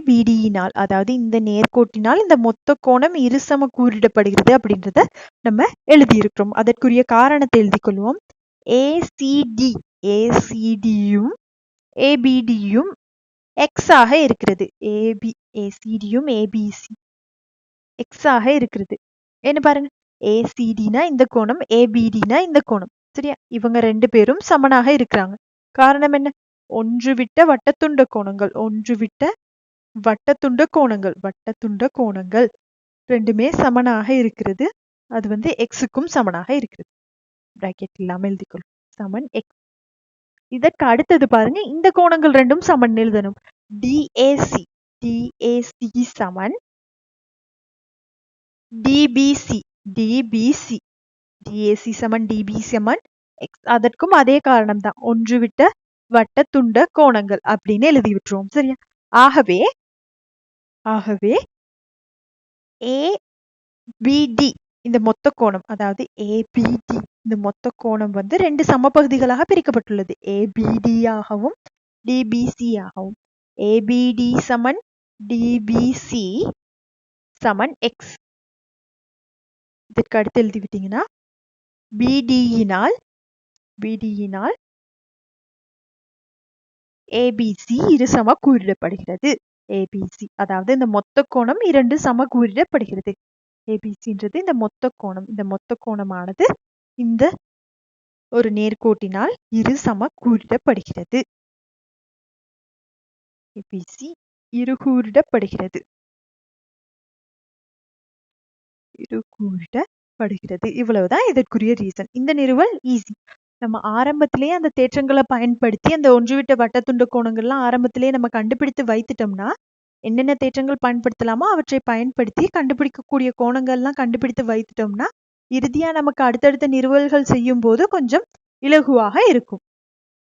பிடியினால் அதாவது இந்த நேர்கோட்டினால் இந்த மொத்த கோணம் இருசம கூறிடப்படுகிறது அப்படின்றத நம்ம எழுதியிருக்கிறோம். அதற்குரிய காரணத்தை எழுதி கொள்வோம். ஏசிடி ஏசிடியும் ஏபிடியும் எக்ஸ் ஆக இருக்கிறது. ஏபி ஏசிடியும் ஏபிசி எக்ஸ் ஆக இருக்கிறது. என்ன பாருங்க? ஏசிடினா இந்த கோணம் ஏபிடினா இந்த கோணம். சரியா? இவங்க ரெண்டு பேரும் சமனாக இருக்கிறாங்க. காரணம் என்ன? ஒன்று விட்ட வட்டத்துண்ட கோணங்கள். ஒன்று விட்ட வட்டத்துண்ட கோணங்கள் வட்டத்துண்ட கோணங்கள் ரெண்டுமே சமனாக இருக்கிறது. அது வந்து எக்ஸுக்கும் சமனாக இருக்கிறது. பிராக்கெட் இல்லாமல் எழுதிக்கொள்ளும். சமன் எக்ஸ் இதற்கு அடுத்தது பாருங்க இந்த கோணங்கள் ரெண்டும் சமன் எழுதணும். டிஏசி டிஏசி சமன். டிபிசி டிபிசி டிஏசி சமன் டிபி சமன். எக்ஸ் அதற்கும் அதே காரணம் தான் ஒன்று விட்ட வட்டத்துண்ட கோணங்கள் அப்படின்னு எழுதி விட்டுருவோம் சரியா? ஆகவே ஆகவே ஏ பிடி இந்த மொத்த கோணம் அதாவது ஏபிடி இந்த மொத்த கோணம் வந்து ரெண்டு சமபகுதிகளாக பிரிக்கப்பட்டுள்ளது. ஏபிடி ஆகவும் டிபிசி ஆகவும். ஏபிடி சமன் டிபிசி சமன் எக்ஸ் இதற்கு அடுத்து எழுதி விட்டீங்கன்னா பிடியினால் பிடியினால் ஏபிசி இரு சம கூறிடப்படுகிறது. ஏபிசி அதாவது இந்த மொத்த கோணம் இரண்டு சம கூறிடப்படுகிறது ஏபிசின்றது இந்த மொத்த கோணம். இந்த மொத்த கோணமானது இந்த ஒரு நேர்கோட்டினால் இரு சம கூறிடப்படுகிறது ஏபிசி இருகூறிடப்படுகிறது. இருகூறிடப்படுகிறது. இவ்வளவுதான் இதற்குரிய ரீசன் இந்த நிறுவல் ஈஸி நம்ம ஆரம்பத்திலேயே அந்த தேற்றங்களை பயன்படுத்தி அந்த ஒன்றுவிட்ட வட்டத்துண்டு கோணங்கள்லாம் ஆரம்பத்திலேயே நம்ம கண்டுபிடித்து வைத்துட்டோம்னா என்னென்ன தேற்றங்கள் பயன்படுத்தலாமோ அவற்றை பயன்படுத்தி கண்டுபிடிக்கக்கூடிய கோணங்கள்லாம் கண்டுபிடித்து வைத்துட்டோம்னா இறுதியா நமக்கு அடுத்தடுத்த நிறுவல்கள் செய்யும் போது கொஞ்சம் இலகுவாக இருக்கும்.